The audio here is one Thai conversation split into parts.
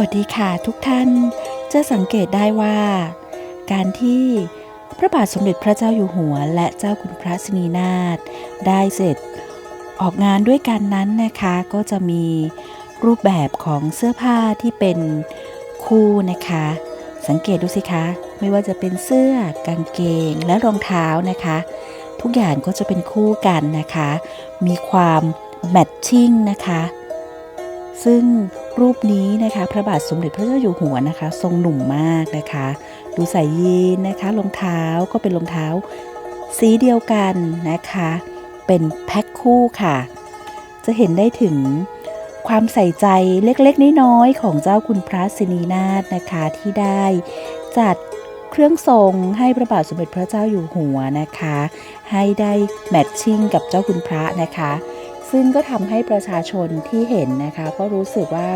วัสดีค่ะทุกท่าน จะสังเกตได้ว่า การที่พระบาทสมเด็จพระเจ้าอยู่หัว และเจ้าคุณพระสินีนาถได้เสร็จออกงานด้วยกันนั้นนะคะก็จะมีรูปแบบของเสื้อผ้าที่เป็นคู่นะคะ สังเกตดูสิคะไม่ว่าจะเป็นเสื้อกางเกงและรองเท้านะคะ ทุกอย่างก็จะเป็นคู่กันนะคะ มีความแมทชิ่งนะคะ ซึ่งรูปนี้นะคะพระบาทสมเด็จพระเจ้าอยู่หัวนะคะ ทรงหนุ่มมากนะคะ ดูใส่ยีนนะคะรองเท้าก็เป็นรองเท้า สีเดียวกันนะคะ เป็นแพ็คคู่ค่ะ จะเห็นได้ถึงความใส่ใจเล็กๆน้อยๆของเจ้าคุณพระสินีนาถนะคะที่ได้จัดเครื่องทรงให้พระบาทสมเด็จพระเจ้าอยู่หัวนะคะ ให้ได้แมทชิ่งกับเจ้าคุณพระนะคะ ซึ่งก็ทำให้ประชาชนที่เห็นนะคะ ก็รู้สึกว่า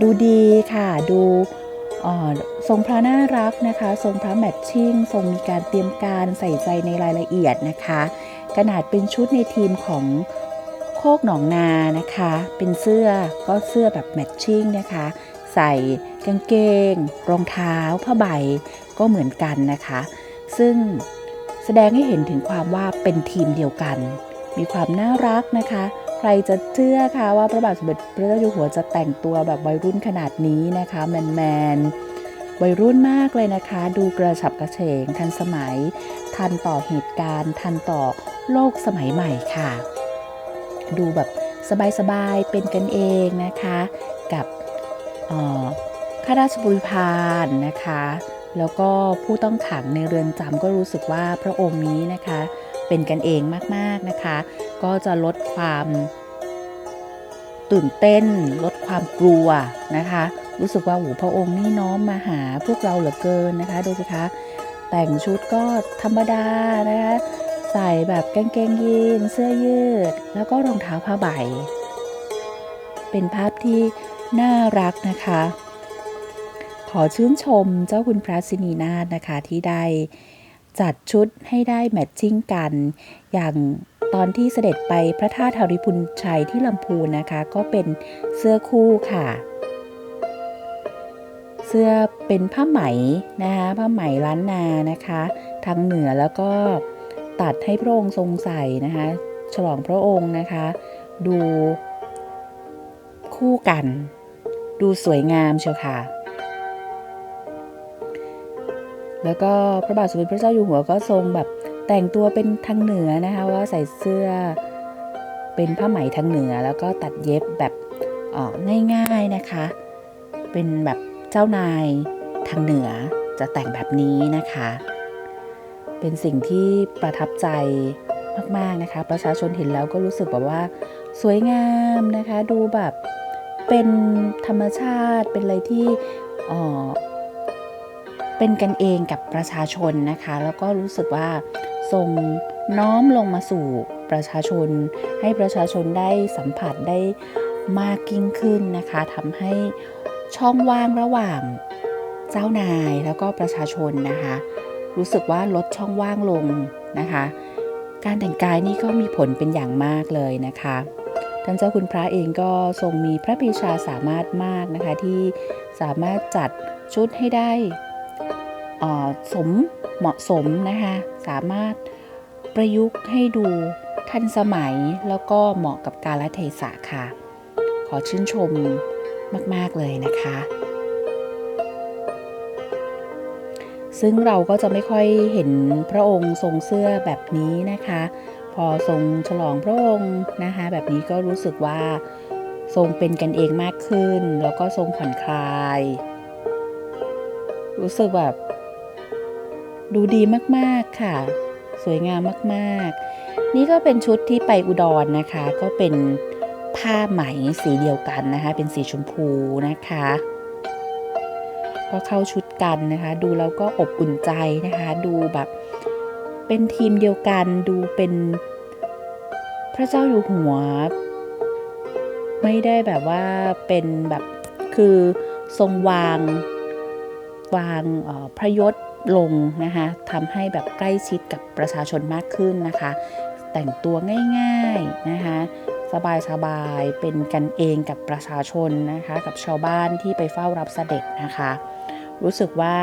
ดูดีค่ะ ดูทรงพระน่ารักนะคะ ทรงพระแมทชิ่งทรงมีการเตรียมการใส่ใจในรายละเอียดนะคะ ขนาดเป็นชุดในทีมของโคกหนองนานะคะ เป็นเสื้อก็เสื้อแบบแมทชิ่งนะคะ ใส่กางเกง รองเท้าผ้าใบก็เหมือนกันนะคะ ซึ่งแสดงให้เห็นถึงความว่าเป็นทีมเดียวกัน มีความน่ารักนะคะ รจะเชื่อคะว่าพระบาทสมเด็จพระเจ้าอยู่หัวจะแต่งตัวแบบวัยรุ่นขนาดนี้นะคะแมนแมนๆวัยรุ่นมากเลยนะคะ ดูกระฉับกระเฉง ทันสมัย ทันต่อเหตุการณ์ ทันต่อโลกสมัยใหม่ค่ะ ดูแบบสบายๆเป็นกันเองนะคะ กับข้าราชบริพารนะคะ แล้วก็ผู้ต้องขังในเรือนจำก็รู้สึกว่าพระองค์นี้นะคะ เป็นกันเองมากๆนะคะ ก็จะลดความตื่นเต้น ลดความกลัวนะคะ รู้สึกว่าโอ้พระองค์นี่น้อมมาหาพวกเราเหลือเกินนะคะดูสิคะแต่งชุดก็ธรรมดานะคะใส่แบบกางเกงยีนเสื้อยืด แล้วก็รองเท้าผ้าใบ เป็นภาพที่น่ารักนะคะ ขอชื่นชมเจ้าคุณพระสินีนาถนะคะที่ได้จัดชุดให้ได้แมทชิ่งกันอย่าง ตอนที่เสด็จไปพระธาตุธาริพุนชัยที่ลำพูนนะคะ ก็เป็นเสื้อคู่ค่ะ เสื้อเป็นผ้าไหมนะคะผ้าไหมล้านนานะคะ ทางเหนือแล้วก็ตัดให้พระองค์ทรงใส่นะคะ ฉลองพระองค์นะคะ ดูคู่กัน ดูสวยงามเชียวค่ะแล้วก็พระบาทสมเด็จพระเจ้าอยู่หัวก็ทรงแบบ แต่งตัวเป็นทางเหนือนะคะว่าใส่เสื้อเป็นผ้าไหมทางเหนือแล้วก็ตัดเย็บแบบง่ายๆนะคะ เป็นแบบเจ้านายทางเหนือจะแต่งแบบนี้นะคะ เป็นสิ่งที่ประทับใจมากๆนะคะ ประชาชนเห็นแล้วก็รู้สึกแบบว่า สวยงามนะคะดูแบบเป็นธรรมชาติเป็นอะไรที่อ่อเป็นกันเองกับประชาชนนะคะ แล้วก็รู้สึกว่า ทรงน้อมลงมาสู่ประชาชน ให้ประชาชนได้สัมผัสได้มากยิ่งขึ้นนะคะทำให้ช่องว่างระหว่างเจ้านายแล้วก็ประชาชนนะคะ รู้สึกว่าลดช่องว่างลงนะคะ การแต่งกายนี่ก็มีผลเป็นอย่างมากเลยนะคะท่านเจ้าคุณพระเองก็ทรงมีพระปีชาสามารถมากนะคะที่สามารถจัดชุดให้ได้ สมเหมาะสมนะคะสามารถประยุกต์ให้ดูทันสมัยแล้วก็เหมาะกับกาลเทศะค่ะ ขอชื่นชมมาก ๆ เลยนะคะ ซึ่งเราก็จะไม่ค่อยเห็นพระองค์ทรงเสื้อแบบนี้นะคะ พอทรงฉลองพระองค์นะคะ แบบนี้ก็รู้สึกว่าทรงเป็นกันเองมากขึ้น แล้วก็ทรงผ่อนคลาย รู้สึกแบบ ดูดีมากๆค่ะ สวยงามมากๆ นี่ก็เป็นชุดที่ไปอุดรนะคะ ก็เป็นผ้าไหมสีเดียวกันนะคะ เป็นสีชมพูนะคะ ก็เข้าชุดกันนะคะ ดูแล้วก็อบอุ่นใจนะคะ ดูแบบเป็นทีมเดียวกัน ดูเป็นพระเจ้าอยู่หัว ไม่ได้แบบว่าเป็นแบบคือทรงวางวางออพระยศ ลงนะคะทำให้แบบใกล้ชิดกับประชาชนมากขึ้นนะคะ แต่งตัวง่ายๆนะคะใสบายๆเป็นกันเองกับประชาชนนะคะ กับชาวบ้านที่ไปเฝ้ารับเสด็จนะคะ รู้สึกว่า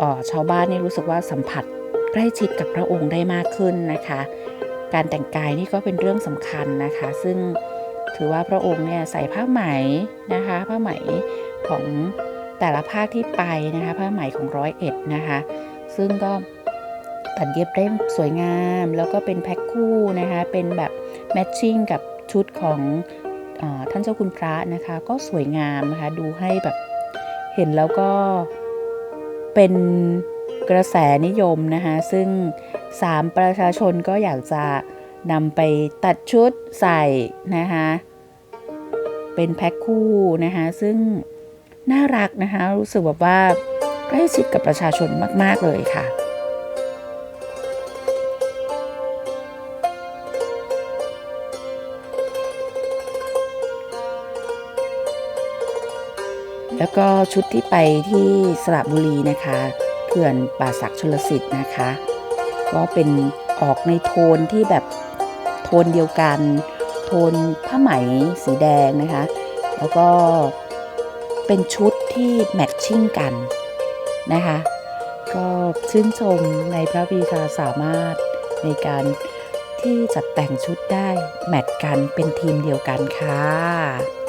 ออชาวบ้านนี่รู้สึกว่าสัมผัสใกล้ชิดกับพระองค์ได้มากขึ้นนะคะ การแต่งกายนี่ก็เป็นเรื่องสำคัญนะคะ ซึ่งถือว่าพระองค์เนี่ยใส่ผ้าไหมนะคะ ผ้าไหมของ แต่ละภาคที่ไปนะคะผ้าไหมของร้อยเอ็ดนะคะ ซึ่งก็ตัดเย็บได้สวยงาม แล้วก็เป็นแพ็คคู่นะคะ เป็นแบบแมทชิ่งกับชุดของอท่านเจ้าคุณพระนะคะ ก็สวยงามนะคะ ดูให้แบบเห็นแล้วก็เป็นกระแสนิยมนะคะ ซึ่งสามประชาชนก็อยากจะนำไปตัดชุดใส่นะคะ เป็นแพ็คคู่นะคะ ซึ่ง น่ารักนะคะ รู้สึกแบบว่าใกล้ชิดกับประชาชนมาก ๆ เลยค่ะแล้วก็ชุดที่ไปที่สระบุรีนะคะเขื่อนป่าศักดิ์ชลสิทธิ์นะคะ ก็เป็นออกในโทนที่แบบโทนเดียวกัน โทนผ้าไหมสีแดงนะคะ แล้วก็ เป็นชุดที่แมทชิ่งกันนะคะ ก็ชื่นชมในพระวีชาสามารถในการที่จัดแต่งชุดได้แมทกันเป็นทีมเดียวกันค่ะ